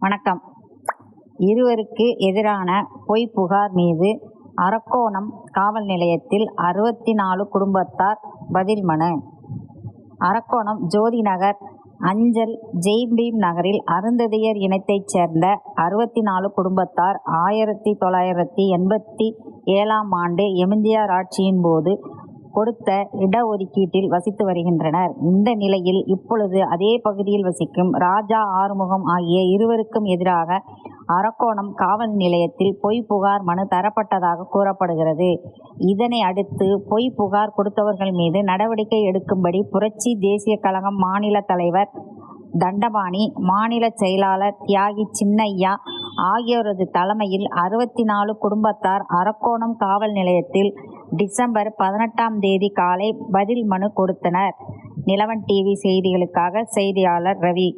வணக்கம். இருவருக்கு எதிரான பொய் புகார் மீது அரக்கோணம் காவல் நிலையத்தில் அறுபத்தி நாலு குடும்பத்தார் பதில் மனு. அரக்கோணம் ஜோதி நகர் அஞ்சல் ஜெய்பீம் நகரில் அருந்ததியர் இனத்தைச் சேர்ந்த அறுபத்தி நாலு குடும்பத்தார் ஆயிரத்தி தொள்ளாயிரத்தி எண்பத்தி ஏழாம் ஆண்டு எம்ஜிஆர் ஆட்சியின் போது கொடுத்த இடஒதுக்கீட்டில் வசித்து வருகின்றனர். இந்த நிலையில் இப்பொழுது அதே பகுதியில் வசிக்கும் ராஜா ஆறுமுகம் ஆகிய இருவருக்கும் எதிராக அரக்கோணம் காவல் நிலையத்தில் பொய் புகார் மனு தரப்பட்டதாக கூறப்படுகிறது. இதனை அடுத்து பொய் புகார் கொடுத்தவர்கள் மீது நடவடிக்கை எடுக்கும்படி புரட்சி தேசிய கழகம் மாநில தலைவர் தண்டபாணி மாநில செயலாளர் தியாகி சின்னையா ஆகியோரது தலைமையில் அறுபத்தி நாலு குடும்பத்தார் அரக்கோணம் காவல் நிலையத்தில் டிசம்பர் பதினெட்டாம் தேதி காலை பதில் மனு கொடுத்தனர். நிலவன் டிவி செய்திகளுக்காக செய்தியாளர் ரவி.